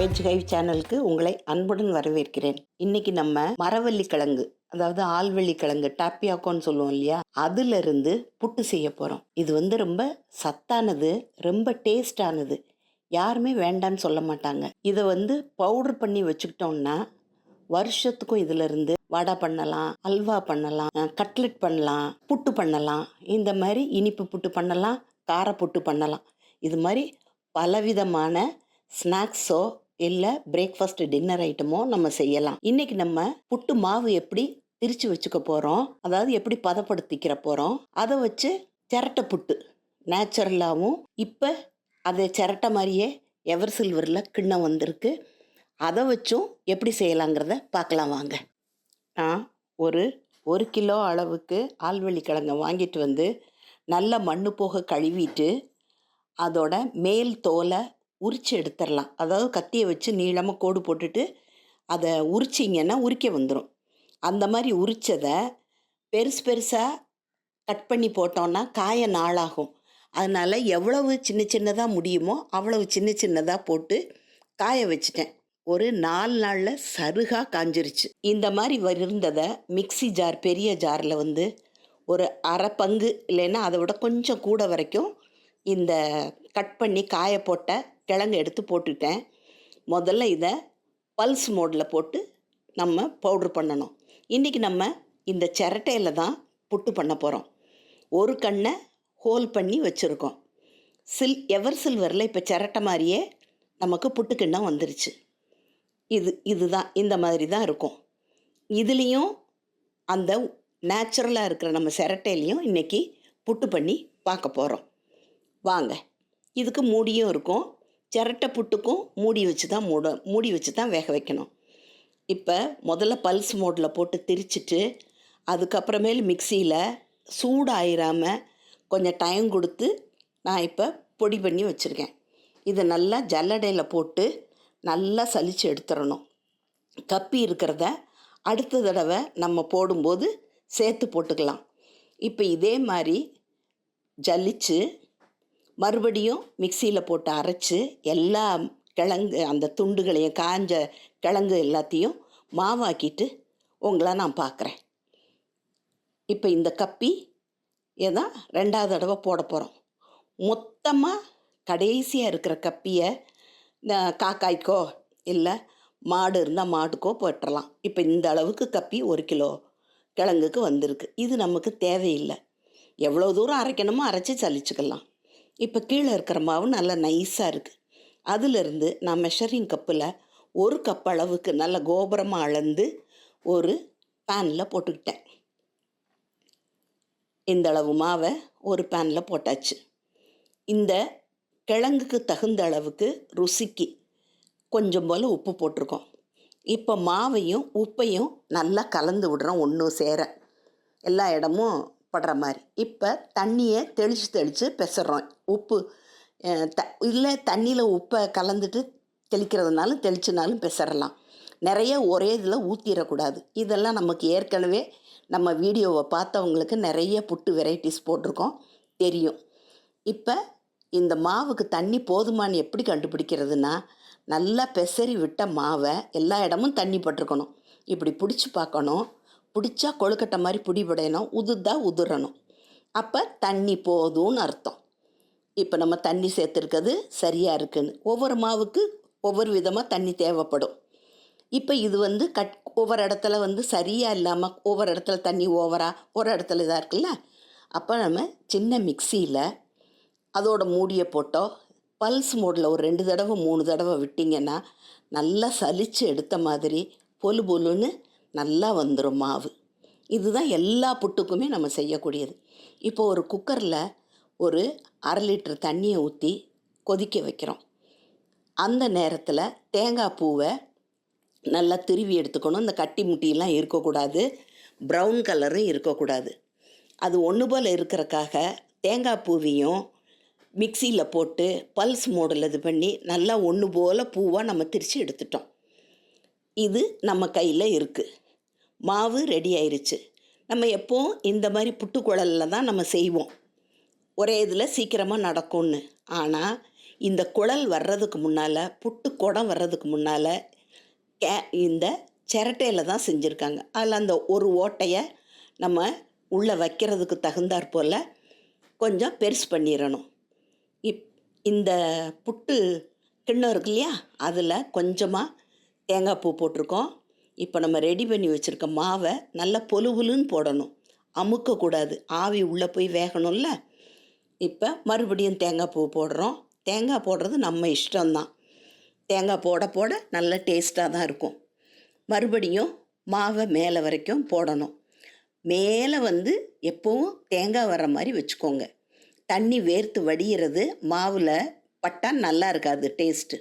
கை சேனலுக்கு உங்களை அன்புடன் வரவேற்கிறேன். இன்னைக்கு நம்ம மரவள்ளி கிழங்கு அதாவது ஆல்வள்ளி கிழங்கு டாப்பியாக்கோன்னு சொல்லுவோம் இல்லையா? அதுல இருந்து புட்டு செய்ய போறோம். இது வந்து ரொம்ப சத்தானது ரொம்ப டேஸ்டானது. யாருமே வேண்டான்னு சொல்ல மாட்டாங்க. இதை வந்து பவுடர் பண்ணி வச்சுக்கிட்டோம்னா வருஷத்துக்கும் இதுல இருந்து வடை பண்ணலாம் அல்வா பண்ணலாம் கட்லெட் பண்ணலாம் புட்டு பண்ணலாம். இந்த மாதிரி இனிப்பு புட்டு பண்ணலாம் கார புட்டு பண்ணலாம். இது மாதிரி பலவிதமான ஸ்நாக்ஸோ இல்லை பிரேக்ஃபாஸ்ட் டின்னர் ஐட்டமோ நம்ம செய்யலாம். இன்னைக்கு நம்ம புட்டு மாவு எப்படி திரிச்சு வச்சுக்க போகிறோம் அதாவது எப்படி பதப்படுத்திக்கிற போகிறோம் அதை வச்சு சிரட்டை புட்டு நேச்சுரலாகவும் இப்போ அதை சிரட்டை மாதிரியே எவர் சில்வரில் கிண்ணம் வந்திருக்கு. அதை வச்சும் எப்படி செய்யலாங்கிறத பார்க்கலாம் வாங்க. நான் ஒரு ஒரு கிலோ அளவுக்கு ஆல்வெளி கிழங்கை வாங்கிட்டு வந்து நல்ல மண்ணு போக கழுவிட்டு அதோட மேல் தோலை உரிச்சு எடுத்துடலாம் அதாவது கத்தியை வச்சு நீளமாக கோடு போட்டுட்டு அதை உரிச்சிங்கன்னா உரிக்க வந்துடும் அந்த மாதிரி உரிச்சதை பெருசு பெருசாக கட் பண்ணி போட்டோன்னா காய நாளாகும். அதனால் எவ்வளவு சின்ன சின்னதாக முடியுமோ அவ்வளவு சின்ன சின்னதாக போட்டு காய வச்சிட்டேன். ஒரு நாலு நாளில் சருகாக காஞ்சிருச்சு. இந்த மாதிரி இருந்ததை மிக்ஸி ஜார் பெரிய ஜாரில் வந்து ஒரு அரை பங்கு இல்லைன்னா அதை விட கொஞ்சம் கூட வரைக்கும் இந்த கட் பண்ணி காய போட்ட கிழங்கு எடுத்து போட்டுட்டேன் முதல்ல இதை பல்ஸ் மோடில் போட்டு நம்ம பவுட்ரு பண்ணணும். இன்றைக்கி நம்ம இந்த செரட்டையில் தான் புட்டு பண்ண போகிறோம் ஒரு கண்ணை ஹோல் பண்ணி வச்சுருக்கோம். சில் எவர் சில்வரில் இப்போ செரட்டை மாதிரியே நமக்கு புட்டுக்கிண்ணம் வந்துருச்சு. இது இதுதான் இந்த மாதிரி தான் இருக்கும். இதுலேயும் அந்த நேச்சுரலாக இருக்கிற நம்ம சிரட்டையிலையும் இன்றைக்கி புட்டு பண்ணி பார்க்க போகிறோம் வாங்க இதுக்கு மூடியும் இருக்கும். சிரட்டை புட்டுக்கும் மூடி வச்சு தான் மூட மூடி வச்சு தான் வேக வைக்கணும். இப்போ முதல்ல பல்ஸ் மோடில் போட்டு திரிச்சிட்டு அதுக்கப்புறமேல் மிக்சியில் சூடாயிராமல் கொஞ்சம் டைம் கொடுத்து நான் இப்போ பொடி பண்ணி வச்சுருக்கேன். இதை நல்லா ஜல்லடையில் போட்டு நல்லா சலித்து எடுத்துடணும். கப்பி இருக்கிறத அடுத்த தடவை நம்ம போடும்போது சேர்த்து போட்டுக்கலாம். இப்போ இதே மாதிரி ஜல்லிச்சு மறுபடியும் மிக்சியில் போட்டு அரைச்சி எல்லா கிழங்கு அந்த துண்டுகளையும் காஞ்ச கிழங்கு எல்லாத்தையும் மாவாக்கிட்டு உங்களை நான் பார்க்குறேன் இப்போ இந்த கப்பி ஏதான் ரெண்டாவது தடவை போட போகிறோம் மொத்தமாக கடைசியாக இருக்கிற கப்பியை இந்த காக்காய்க்கோ இல்லை மாடு இருந்தால் மாட்டுக்கோ போட்டுடலாம் இப்போ இந்த அளவுக்கு கப்பி ஒரு கிலோ கிழங்குக்கு வந்திருக்கு. இது நமக்கு தேவையில்லை. எவ்வளோ தூரம் அரைக்கணுமோ அரைச்சி சலிச்சுக்கலாம். இப்போ கீழே இருக்கிற மாவு நல்லா நைஸாக இருக்குது அதிலிருந்து நான் மெஷரிங் கப்பில் ஒரு கப் அளவுக்கு நல்ல கோபுரமாக அளந்து ஒரு பேனில் போட்டுக்கிட்டேன். இந்த அளவு மாவை ஒரு பேனில் போட்டாச்சு. இந்த கிழங்குக்கு தகுந்த அளவுக்கு ருசிக்கு கொஞ்சம் போல் உப்பு போட்டிருக்கோம். இப்போ மாவையும் உப்பையும் நல்லா கலந்து விடுறோம் ஒன்றும் சேர. எல்லா இடமும் படுற மாதிரி. இப்போ தண்ணியை தெளித்து தெளித்து பெசுறோம் உப்பு த இல்லை தண்ணியில் உப்பை கலந்துட்டு தெளிக்கிறதுனாலும் தெளிச்சுனாலும் பெசரலாம். நிறைய ஒரே இதில் ஊற்றிடக்கூடாது இதெல்லாம் நமக்கு ஏற்கனவே நம்ம வீடியோவை பார்த்தவங்களுக்கு நிறைய புட்டு வெரைட்டிஸ் போட்டிருக்கோம். தெரியும். இப்போ இந்த மாவுக்கு தண்ணி போதுமான்னு எப்படி கண்டுபிடிக்கிறதுனா நல்லா பெசரி விட்ட மாவை எல்லா இடமும் தண்ணி பட்டிருக்கணும். இப்படி பிடிச்சி பார்க்கணும். பிடிச்சா கொழுக்கட்டை மாதிரி பிடிபடையணும் உதுதா உதுறணும். அப்போ தண்ணி போதும்னு அர்த்தம். இப்போ நம்ம தண்ணி சேர்த்துருக்கிறது சரியாக இருக்குன்னு. ஒவ்வொரு மாவுக்கு ஒவ்வொரு விதமாக தண்ணி தேவைப்படும். இப்போ இது வந்து கட் ஒவ்வொரு இடத்துல வந்து சரியாக இல்லாமல் ஒவ்வொரு இடத்துல தண்ணி ஓவராக ஒரு இடத்துல இதாக இருக்குல்ல? அப்போ நம்ம சின்ன மிக்சியில் அதோட மூடியை போட்டோ பல்ஸ் மோடில் ஒரு ரெண்டு தடவை மூணு தடவை விட்டிங்கன்னா நல்லா சலித்து எடுத்த மாதிரி பொலு பொலுன்னு நல்லா வந்துடும் மாவு. இதுதான் எல்லா புட்டுக்குமே நம்ம செய்யக்கூடியது. இப்போ ஒரு குக்கரில் ஒரு அரை லிட்டர் தண்ணியை ஊற்றி கொதிக்க வைக்கிறோம். அந்த நேரத்தில் தேங்காய் பூவை நல்லா திருவி எடுத்துக்கணும். இந்த கட்டி முட்டியெல்லாம் இருக்கக்கூடாது. ப்ரௌன் கலரும் இருக்கக்கூடாது. அது ஒன்று போல் இருக்கிறக்காக தேங்காய் பூவையும் மிக்சியில் போட்டு பல்ஸ் மோடில் இது பண்ணி நல்லா ஒன்று போல் பூவாக நம்ம திரித்து எடுத்துட்டோம். இது நம்ம கையில் இருக்குது மாவு ரெடி ஆயிருச்சு. நம்ம எப்போவும் இந்த மாதிரி புட்டுக்குழலில் தான் நம்ம செய்வோம். ஒரே இதில் சீக்கிரமாக நடக்கும்னு. ஆனால் இந்த குழல் வர்றதுக்கு முன்னால் புட்டு குடம் வர்றதுக்கு முன்னால் கே இந்த சிரட்டையில் தான் செஞ்சுருக்காங்க. அதில் அந்த ஒரு ஓட்டையை நம்ம உள்ளே வைக்கிறதுக்கு தகுந்தாற் போல் கொஞ்சம் பெருசு பண்ணிடணும். இப் இந்த புட்டு கிண்ணம் இருக்கு இல்லையா? அதில் கொஞ்சமாக தேங்காய் பூ போட்டிருக்கோம். இப்போ நம்ம ரெடி பண்ணி வச்சுருக்க மாவை நல்லா பொலுபுலுன்னு போடணும். அமுக்கக்கூடாது ஆவி உள்ளே போய் வேகணும்ல. இப்போ மறுபடியும் தேங்காய் பூ போடுறோம். தேங்காய் போடுறது நம்ம இஷ்டம்தான். தேங்காய் போட போட நல்ல டேஸ்ட்டாக தான் இருக்கும். மறுபடியும் மாவை மேலே வரைக்கும் போடணும். மேலே வந்து எப்போவும் தேங்காய் வர்ற மாதிரி வச்சுக்கோங்க. தண்ணி வேர்த்து வடிகிறது மாவில் பட்டால் நல்லா இருக்காது டேஸ்ட்டு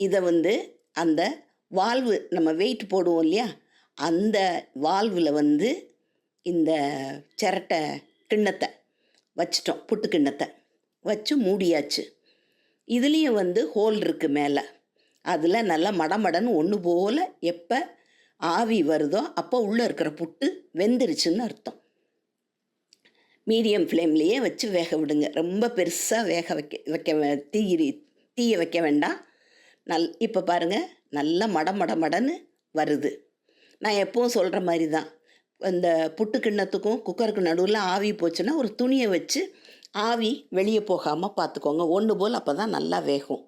இதை வந்து அந்த வால்வு நம்ம வெயிட் போடுவோம் இல்லையா? அந்த வால்வில் வந்து இந்த சிரட்டை கிண்ணத்தை வச்சிட்டோம் புட்டு கிண்ணத்தை. வச்சு மூடியாச்சு. இதுலேயும் வந்து ஹோல் இருக்குது மேலே. அதில் நல்லா மடமடன்னு ஒன்று போல் எப்போ ஆவி வருதோ அப்போ உள்ளே இருக்கிற புட்டு வெந்துருச்சுன்னு அர்த்தம். மீடியம் ஃப்ளேம்லேயே வச்சு வேக விடுங்க. ரொம்ப பெருசாக வேக வைக்க வைக்க வே- தீ வைக்க வேண்டாம். நல் இப்போ பாருங்கள் நல்லா மட மட மடன்னு வருது. நான் எப்பவும் சொல்கிற மாதிரி தான் இந்த புட்டு கிண்ணத்துக்கும் குக்கருக்கு நடுவில் ஆவி போச்சுன்னா ஒரு துணியை வச்சு ஆவி வெளியே போகாமல் பார்த்துக்கோங்க ஒன்று போல் அப்போ தான் நல்லா வேகும்.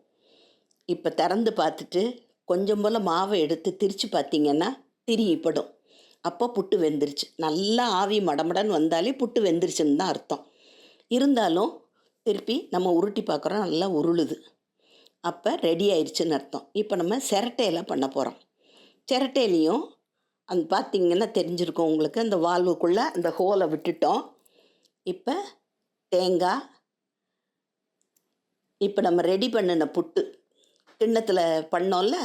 இப்போ திறந்து பார்த்துட்டு கொஞ்சம் போல் மாவை எடுத்து திரித்து பார்த்தீங்கன்னா திரிப்படும் அப்போ புட்டு வெந்துருச்சு. நல்லா ஆவி மடமடன்னு வந்தாலே புட்டு வெந்துருச்சுன்னு தான் அர்த்தம். இருந்தாலும் திருப்பி நம்ம உருட்டி பார்க்குறோம் நல்லா உருளுது. அப்போ ரெடி ஆயிடுச்சுன்னு அர்த்தம். இப்போ நம்ம சிரட்டையில் பண்ண போகிறோம் சிரட்டையிலையும் அந்த பார்த்தீங்கன்னா தெரிஞ்சிருக்கும் உங்களுக்கு அந்த வால்வுக்குள்ளே அந்த ஹோலை விட்டுட்டோம். இப்போ தேங்காய் இப்போ நம்ம ரெடி பண்ணின புட்டு கிண்ணத்தில் பண்ணோம்ல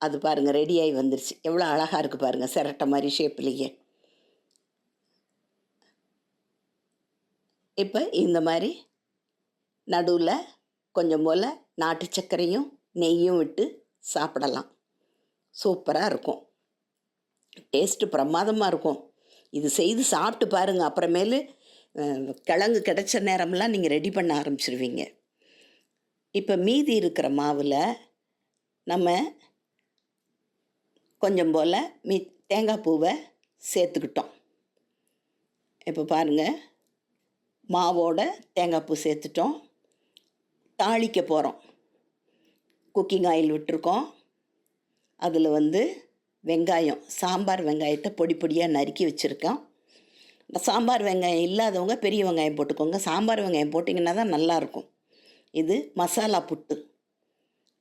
அது பாருங்கள் ரெடியாகி வந்துருச்சு. எவ்வளோ அழகாக இருக்குது பாருங்கள் சிரட்டை மாதிரி ஷேப்லேயே இப்போ இந்த மாதிரி நடுவில் கொஞ்சம் போல் நாட்டு சர்க்கரையும் நெய்யும் விட்டு சாப்பிடலாம். சூப்பராக இருக்கும். டேஸ்ட்டு பிரமாதமாக இருக்கும். இது செய்து சாப்பிட்டு பாருங்கள் அப்புறமேலு கிழங்கு கிடைச்ச நேரம்லாம் நீங்கள் ரெடி பண்ண ஆரம்பிச்சிருவீங்க. இப்போ மீதி இருக்கிற மாவில் நம்ம கொஞ்சம் போல் மீ தேங்காய் பூவை சேர்த்துக்கிட்டோம். இப்போ பாருங்கள் மாவோட தேங்காய் பூ சேர்த்துட்டோம். தாளிக்க போகிறோம் குக்கிங் ஆயில் விட்டுருக்கோம். அதில் வந்து வெங்காயம் சாம்பார் வெங்காயத்தை பொடி பொடியாக நறுக்கி வச்சுருக்கோம் சாம்பார் வெங்காயம் இல்லாதவங்க பெரிய வெங்காயம் போட்டுக்கோங்க. சாம்பார் வெங்காயம் போட்டிங்கன்னா தான் நல்லாயிருக்கும். இது மசாலா புட்டு.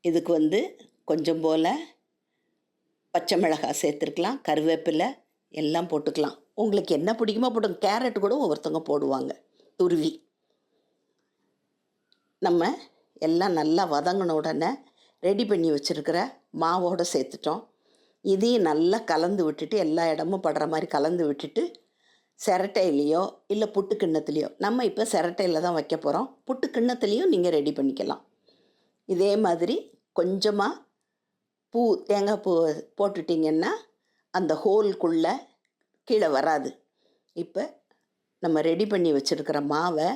இதுக்கு வந்து கொஞ்சம் போல் பச்சை மிளகாய் சேர்த்துருக்கலாம். கருவேப்பிலை எல்லாம் போட்டுக்கலாம். உங்களுக்கு என்ன பிடிக்குமோ போட்டுங்க. கேரட் கூட ஒவ்வொருத்தவங்க போடுவாங்க. துருவி. நம்ம எல்லாம் நல்லா வதங்கின உடனே ரெடி பண்ணி வச்சுருக்கிற மாவோடு சேர்த்துட்டோம். இதையும் நல்லா கலந்து விட்டுட்டு எல்லா இடமும் படுற மாதிரி கலந்து விட்டுட்டு சிரட்டையிலையோ இல்லை புட்டு கிண்ணத்துலேயோ நம்ம இப்போ சிரட்டையில் தான் வைக்க போகிறோம் புட்டு கிண்ணத்துலேயும் நீங்கள் ரெடி பண்ணிக்கலாம். இதே மாதிரி கொஞ்சமாக பூ தேங்காய் பூ போட்டுட்டிங்கன்னா அந்த ஹோல்குள்ளே கீழே வராது. இப்போ நம்ம ரெடி பண்ணி வச்சுருக்கிற மாவை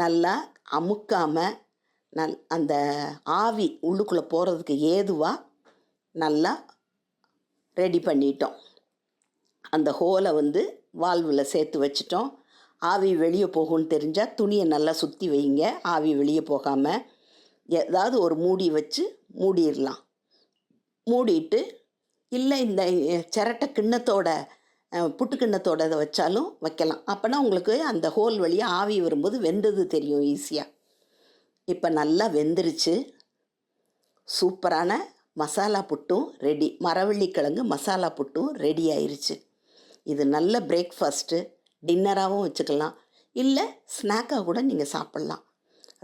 நல்லா அமுக்காமல் நல் அந்த ஆவி உள்ளுக்குள்ளே போகிறதுக்கு ஏதுவாக நல்லா ரெடி பண்ணிட்டோம். அந்த ஹோலை வந்து வால்வில் சேர்த்து வச்சிட்டோம். ஆவி வெளியே போகும்னு தெரிஞ்சால் துணியை நல்லா சுற்றி வைங்க. ஆவி வெளியே போகாமல் ஏதாவது ஒரு மூடி வச்சு மூடிடலாம். மூடிட்டு இல்லை இந்த சிரட்டை கிண்ணத்தோட புட்டு கிண்ணத்தோட இதை வச்சாலும் வைக்கலாம். அப்போனா உங்களுக்கு அந்த ஹோல் வழியாக ஆவி வரும்போது வெந்தது தெரியும் ஈஸியாக இப்போ நல்லா வெந்துருச்சு. சூப்பரான மசாலா புட்டும் ரெடி. மரவள்ளி கிழங்கு மசாலா புட்டும் ரெடி ஆயிருச்சு. இது நல்ல பிரேக்ஃபாஸ்ட்டு டின்னராகவும் வச்சுக்கலாம். இல்லை ஸ்நாக்காக கூட நீங்கள் சாப்பிட்லாம்.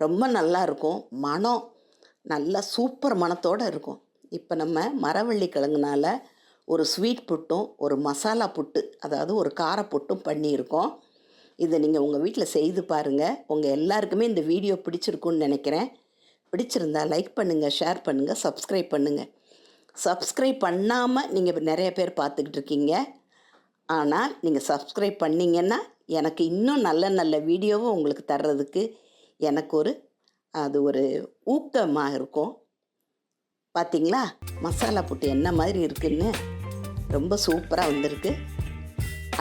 ரொம்ப நல்லா இருக்கும். மனம் நல்லா சூப்பர் மணத்தோடு இருக்கும். இப்போ நம்ம மரவள்ளி கிழங்குனால ஒரு ஸ்வீட் புட்டும் ஒரு மசாலா புட்டு அதாவது ஒரு கார புட்டும் பண்ணியிருக்கோம். இதை நீங்கள் உங்கள் வீட்டில் செய்து பாருங்கள் உங்கள் எல்லாருக்குமே இந்த வீடியோ பிடிச்சிருக்குன்னு நினைக்கிறேன். பிடிச்சிருந்தா லைக் பண்ணுங்கள் ஷேர் பண்ணுங்கள் சப்ஸ்கிரைப் பண்ணுங்கள் சப்ஸ்கிரைப் பண்ணாமல் நீங்கள் நிறைய பேர் பார்த்துக்கிட்டு இருக்கீங்க. ஆனால் நீங்கள் சப்ஸ்கிரைப் பண்ணிங்கன்னா எனக்கு இன்னும் நல்ல நல்ல வீடியோவை உங்களுக்கு தர்றதுக்கு எனக்கு ஒரு அது ஒரு ஊக்கமாக இருக்கும். பார்த்தீங்களா மசாலா புட்டு என்ன மாதிரி இருக்குன்னு ரொம்ப சூப்பராக வந்திருக்கு.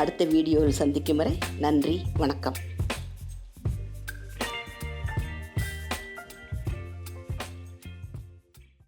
அடுத்த வீடியோவில் சந்திக்கும் வரை நன்றி வணக்கம்.